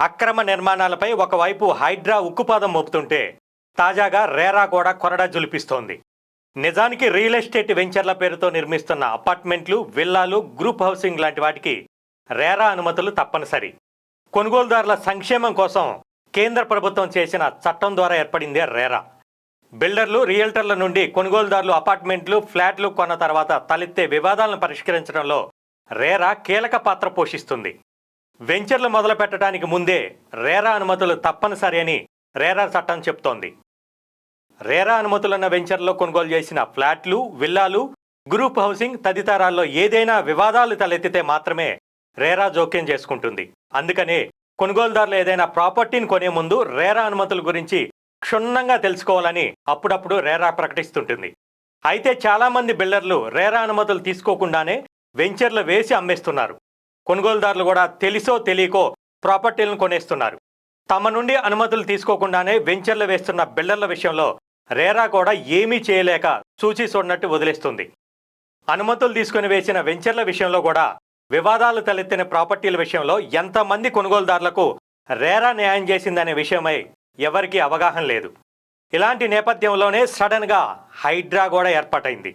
అక్రమ నిర్మాణాలపై ఒకవైపు హైడ్రా ఉక్కుపాదం మోపుతుంటే తాజాగా రేరా కూడా కొరడా జులిపిస్తోంది. నిజానికి రియల్ ఎస్టేట్ వెంచర్ల పేరుతో నిర్మిస్తున్న అపార్ట్మెంట్లు విల్లాలు గ్రూప్ హౌసింగ్ లాంటి వాటికి రేరా అనుమతులు తప్పనిసరి. కొనుగోలుదారుల సంక్షేమం కోసం కేంద్ర ప్రభుత్వం చేసిన చట్టం ద్వారా ఏర్పడిందే రేరా. బిల్డర్లు రియల్టర్ల నుండి కొనుగోలుదారులు అపార్ట్మెంట్లు ఫ్లాట్లు కొన్న తర్వాత తలెత్తే వివాదాలను పరిష్కరించడంలో రేరా కీలక పాత్ర పోషిస్తుంది. వెంచర్లు మొదలు పెట్టడానికి ముందే రేరా అనుమతులు తప్పనిసరి అని రేరా చట్టం చెప్తోంది. రేరా అనుమతులున్న వెంచర్లో కొనుగోలు చేసిన ఫ్లాట్లు విల్లాలు గ్రూప్ హౌసింగ్ తదితరాల్లో ఏదైనా వివాదాలు తలెత్తితే మాత్రమే రేరా జోక్యం చేసుకుంటుంది. అందుకనే కొనుగోలుదారులు ఏదైనా ప్రాపర్టీని కొనే ముందు రేరా అనుమతుల గురించి క్షుణ్ణంగా తెలుసుకోవాలని అప్పుడప్పుడు రేరా ప్రకటిస్తుంటుంది. అయితే చాలామంది బిల్డర్లు రేరా అనుమతులు తీసుకోకుండానే వెంచర్లు వేసి అమ్మేస్తున్నారు. కొనుగోలుదారులు కూడా తెలిసో తెలియకో ప్రాపర్టీలను కొనేస్తున్నారు. తమ నుండి అనుమతులు తీసుకోకుండానే వెంచర్లు వేస్తున్న బిల్డర్ల విషయంలో రేరా కూడా ఏమీ చేయలేక చూచి చూడనట్టు వదిలేస్తుంది. అనుమతులు తీసుకుని వేసిన వెంచర్ల విషయంలో కూడా వివాదాలు తలెత్తిన ప్రాపర్టీల విషయంలో ఎంతమంది కొనుగోలుదారులకు రేరా న్యాయం చేసిందనే విషయమై ఎవరికీ అవగాహన లేదు. ఇలాంటి నేపథ్యంలోనే సడన్గా హైడ్రా కూడా ఏర్పాటైంది.